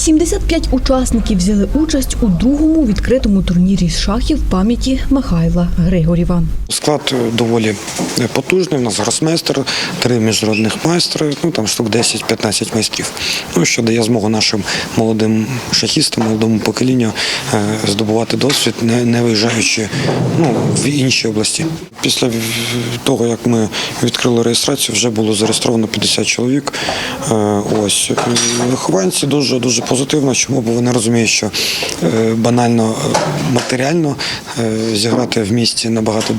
75 учасників взяли участь у другому відкритому турнірі з шахів пам'яті Михайла Григорєва. Склад е, доволі потужний. У нас гросмейстер, три міжнародних майстри, ну там штук 10-15 майстрів. Ну що дає змогу нашим молодим шахістам, молодому поколінню е, здобувати досвід, не, не виїжджаючи ну, в інші області. Після того, як ми відкрили реєстрацію, вже було зареєстровано 50 чоловік. Е, Ось Е, вихованці дуже дуже позитивно. Чому? Бо вони розуміють, що е, банально е, матеріально е, зіграти в місті набагато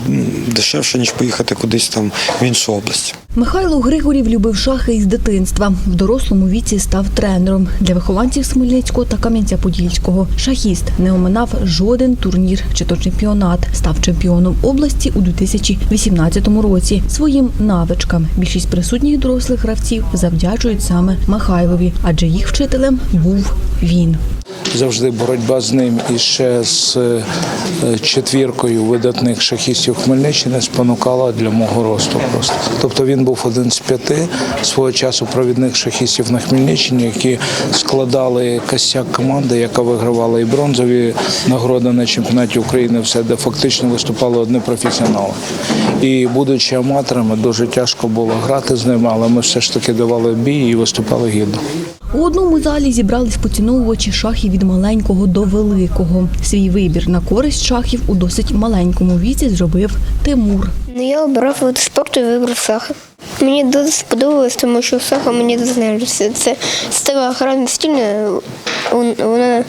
дешевше, ніж поїхати кудись там в іншу область. Михайло Григорів любив шахи із дитинства. В дорослому віці став тренером для вихованців Смельницького та Кам'янця-Подільського. Шахіст не оминав жоден турнір чи то чемпіонат. Став чемпіоном області у 2018 році. Своїм навичкам більшість присутніх дорослих гравців завдячують саме Михайлові, адже їх вчителем був він. завжди боротьба з ним і ще з е, четвіркою видатних шахістів Хмельниччини спонукала для мого росту просто. Тобто він був один з п'яти свого часу провідних шахістів на Хмельниччині, які складали костяк команди, яка вигравала і бронзові нагороди на чемпіонаті України, все де фактично виступали одні професіонали. І будучи аматорами, дуже тяжко було грати з ними, але ми все ж таки давали бій і виступали гідно. У одному залі зібрались поціновувачі шахів від маленького до великого. Свій вибір на користь шахів у досить маленькому віці зробив Тимур. Ну, я обрав вид спорту і вибрав сахар. Мені дуже сподобалось, тому що сахар мені дуже. Це стала гра настільна, вон- вона,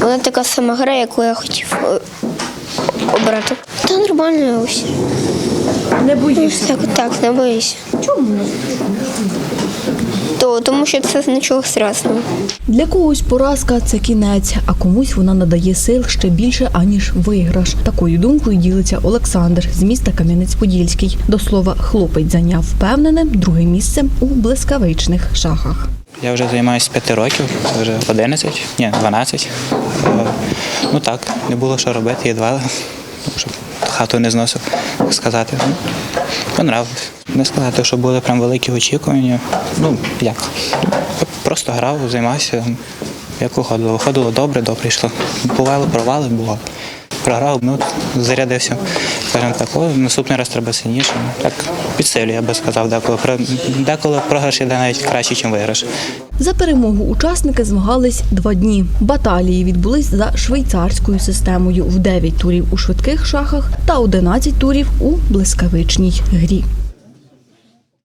вона така сама гра, яку я хотів е, обрати. Та нормально ось. Не боїшся? Так, так, не боюся. Чому? То, тому що це нічого страшного. Для когось поразка це кінець, а комусь вона надає сил ще більше аніж виграш. Такою думкою ділиться Олександр з міста Кам'янець-Подільський. До слова, хлопець зайняв впевнене друге місце у блискавичних шахах. Я вже займаюся 5 років, вже 11, ні, 12. Е, Ну так, не було що робити, їдва, тому що хату не зносив, так сказати. Ну, Понравилось. Не сказати, що були прям великі очікування. Ну, як? Просто грав, займався, як виходило. Виходило добре, добре йшло. Бувало, провали, бувало. Програв, ну, зарядився. Скажімо так, о, наступний раз треба сильніше. Так, підсилює, я би сказав, деколи. Деколи програш іде навіть краще, ніж виграш. За перемогу учасники змагались два дні. Баталії відбулись за швейцарською системою в 9 турів у швидких шахах та 11 турів у блискавичній грі.